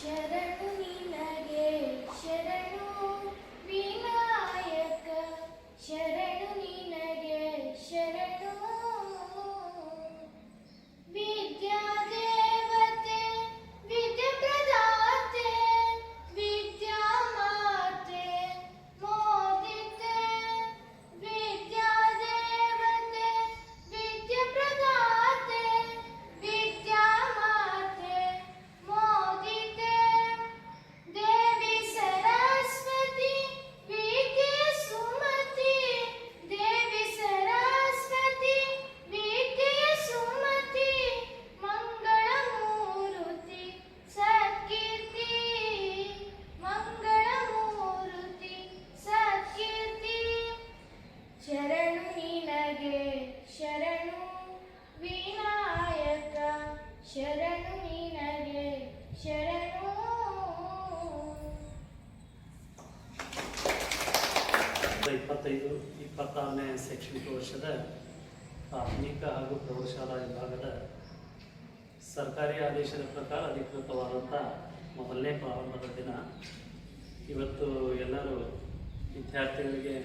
ಶರಣು ಇಪ್ಪತ್ತೈದು, ಇಪ್ಪತ್ತಾರನೇ ಶೈಕ್ಷಣಿಕ ವರ್ಷದ ಪ್ರಾಥಮಿಕ ಹಾಗೂ ಪ್ರೌಢಶಾಲಾ ವಿಭಾಗದ ಸರ್ಕಾರಿ ಆದೇಶದ ಪ್ರಕಾರ ಅಧಿಕೃತವಾದಂಥ ಮೊದಲನೇ ಪ್ರಾರಂಭದ ದಿನ. ಇವತ್ತು ಎಲ್ಲರೂ ವಿದ್ಯಾರ್ಥಿಗಳಿಗೆ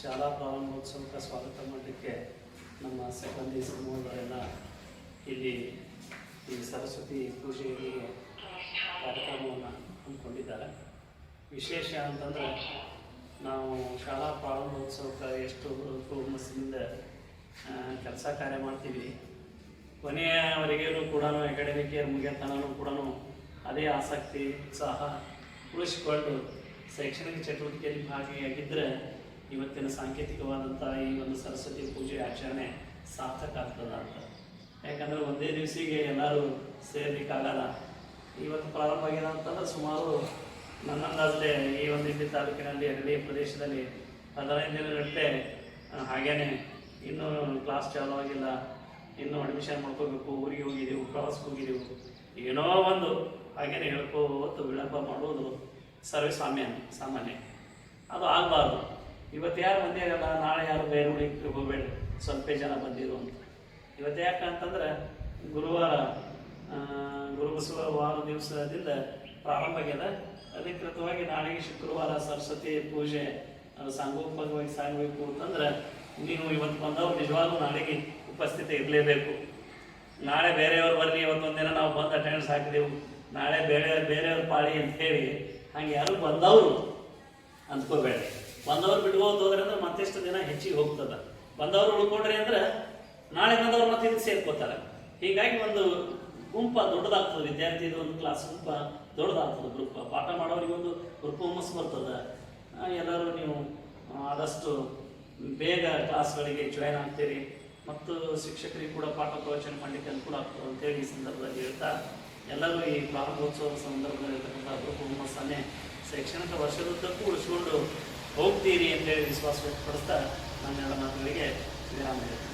ಶಾಲಾ ಪ್ರಾರಂಭೋತ್ಸವಕ್ಕೆ ಸ್ವಾಗತ ಮಾಡಲಿಕ್ಕೆ ನಮ್ಮ ಸಿಬ್ಬಂದಿ ಸಮೂಹದವರೆಲ್ಲ ಇಲ್ಲಿ ಈ ಸರಸ್ವತಿ ಪೂಜೆಗೆ ಕಾರ್ಯಕ್ರಮವನ್ನು ಹಮ್ಮಿಕೊಂಡಿದ್ದಾರೆ. ವಿಶೇಷ ಅಂತಂದ್ರೆ ನಾವು ಶಾಲಾ ಪ್ರಾರಂಭೋತ್ಸವಕ್ಕೆ ಎಷ್ಟು ಹುಮ್ಮಸ್ಸಿನಿಂದ ಕೆಲಸ ಕಾರ್ಯ ಮಾಡ್ತೀವಿ. ಕೊನೆಯವರೆಗೂ ಕೂಡ ಅಕಾಡೆಮಿಕ್ ಇಯರ್ ಮುಗಿಯತನೂ ಕೂಡ ಅದೇ ಆಸಕ್ತಿ, ಉತ್ಸಾಹ ಉಳಿಸಿಕೊಂಡು ಶೈಕ್ಷಣಿಕ ಚಟುವಟಿಕೆಯಲ್ಲಿ ಭಾಗಿಯಾಗಿದ್ದರೆ ಇವತ್ತಿನ ಸಾಂಕೇತಿಕವಾದಂಥ ಈ ಒಂದು ಸರಸ್ವತಿ ಪೂಜೆ ಆಚರಣೆ ಸಾರ್ಥಕ ಆಗ್ತದ ಅಂತ. ಯಾಕಂದರೆ ಒಂದೇ ದಿವಸಿಗೆ ಎಲ್ಲರೂ ಸೇರಲಿಕ್ಕಾಗಲ್ಲ. ಇವತ್ತು ಪ್ರಾರಂಭ ಆಗಿದೆ ಅಂತಂದ್ರೆ ಸುಮಾರು ನನ್ನ ಈ ಒಂದು ಇಲ್ಲಿ ತಾಲೂಕಿನಲ್ಲಿ, ಹಳ್ಳಿ ಪ್ರದೇಶದಲ್ಲಿ ಹದಿನೈದು ದಿನಗಟ್ಟಲೆ ಹಾಗೇನೆ ಇನ್ನೂ ಕ್ಲಾಸ್ ಚಾಲೂ ಆಗಿಲ್ಲ. ಇನ್ನೂ ಅಡ್ಮಿಷನ್ ಮಾಡ್ಕೋಬೇಕು. ಊರಿಗೆ ಹೋಗಿದ್ದೆವು ಪ್ರವಾಸಕ್ಕೆ ಹೋಗಿದ್ದೆವು ಏನೋ ಒಂದು ಹಾಗೇನೆ ಹೇಳ್ಕೋತು ವಿಳಂಬ ಮಾಡುವುದು ಸರ್ವೇ ಸಾಮ್ಯ ಸಾಮಾನ್ಯ. ಅದು ಆಗಬಾರ್ದು. ಇವತ್ತು ಯಾರು ಬಂದಿರಲ್ಲ, ನಾಳೆ ಯಾರು ಬೇರೆ ಉಳಿಕ್ಕೆ ಹೋಗಬೇಡ್ರಿ ಸ್ವಲ್ಪ ಜನ ಬಂದಿರು ಅಂತ. ಇವತ್ತು ಯಾಕಂತಂದ್ರೆ ಗುರುವಾರ ಗುರುಬಸವ ವಾರ ದಿವಸದಿಂದ ಪ್ರಾರಂಭ ಆಗ್ಯದ ಅಧಿಕೃತವಾಗಿ ನಾಳೆಗೆ ಶುಕ್ರವಾರ ಸರಸ್ವತಿ ಪೂಜೆ ಅದು ಸಾಗಬೇಕು ಅಂತಂದ್ರೆ ನೀವು ಇವತ್ತು ಬಂದವರು ನಿಜವಾಗ್ಲೂ ನಾಳೆಗೆ ಉಪಸ್ಥಿತಿ ಇರಲೇಬೇಕು. ನಾಳೆ ಬೇರೆಯವ್ರು ಬರಲಿ ಇವತ್ತೊಂದಿನ ನಾವು ಬಂದು ಅಟೆಂಡೆನ್ಸ್ ಹಾಕಿದೆವು. ನಾಳೆ ಬೇರೆ ಬೇರೆಯವ್ರ ಪಾಳಿ ಅಂತ ಹೇಳಿ ಹಂಗೆ ಯಾರು ಬಂದವರು ಅಂದ್ಕೋಬೇಡಿ. ಬಂದವ್ರು ಬಿಟ್ಕೋತ ಹೋದ್ರೆ ಅಂದ್ರೆ ಮತ್ತಿಷ್ಟು ದಿನ ಹೆಚ್ಚಿಗೆ ಹೋಗ್ತದ. ಬಂದವರು ಉಳ್ಕೊಂಡ್ರಿ ಅಂದ್ರೆ ನಾಳೆ ಬಂದವ್ರು ಮತ್ತೆ ಸೇರ್ಕೋತಾರೆ. ಹೀಗಾಗಿ ಒಂದು ಗುಂಪ ದೊಡ್ಡದಾಗ್ತದೆ ವಿದ್ಯಾರ್ಥಿ ಒಂದು ಕ್ಲಾಸ್ ಗುಂಪ ದೊಡ್ಡದಾಗ್ತದೆ ಗ್ರೂಪ್ ಪಾಠ ಮಾಡೋರಿಗೆ ಒಂದು ಗ್ರೂಪ್ ಬರ್ತದೆ. ಎಲ್ಲರೂ ನೀವು ಆದಷ್ಟು ಬೇಗ ಕ್ಲಾಸ್ಗಳಿಗೆ ಜಾಯ್ನ್ ಆಗ್ತೀರಿ. ಮತ್ತು ಶಿಕ್ಷಕರಿಗೆ ಕೂಡ ಪಾಠ ಪ್ರವಚನ ಮಾಡಲಿಕ್ಕೆ ಅನುಕೂಲ ಆಗ್ತದೆ ಅಂತೇಳಿ ಈ ಸಂದರ್ಭದಲ್ಲಿ ಹೇಳ್ತಾ, ಎಲ್ಲರೂ ಈ ಪ್ರಾರಂಭೋತ್ಸವದ ಸಂದರ್ಭದಲ್ಲಿ ಇರ್ತಕ್ಕಂಥ ಗ್ರೂಪ್ ಹುಮ್ಮಸ್ಸನ್ನೇ ಶೈಕ್ಷಣಿಕ ವರ್ಷದುದ್ದಕ್ಕೂ ಉಳಿಸ್ಕೊಂಡು ಹೋಗ್ತೀರಿ ಅಂತೇಳಿ ವಿಶ್ವಾಸ ವ್ಯಕ್ತಪಡಿಸ್ತಾ ನನ್ನೆಲ್ಲ ಮಾತುಗಳಿಗೆ ವಿರಾಮ ಹೇಳ್ತೀನಿ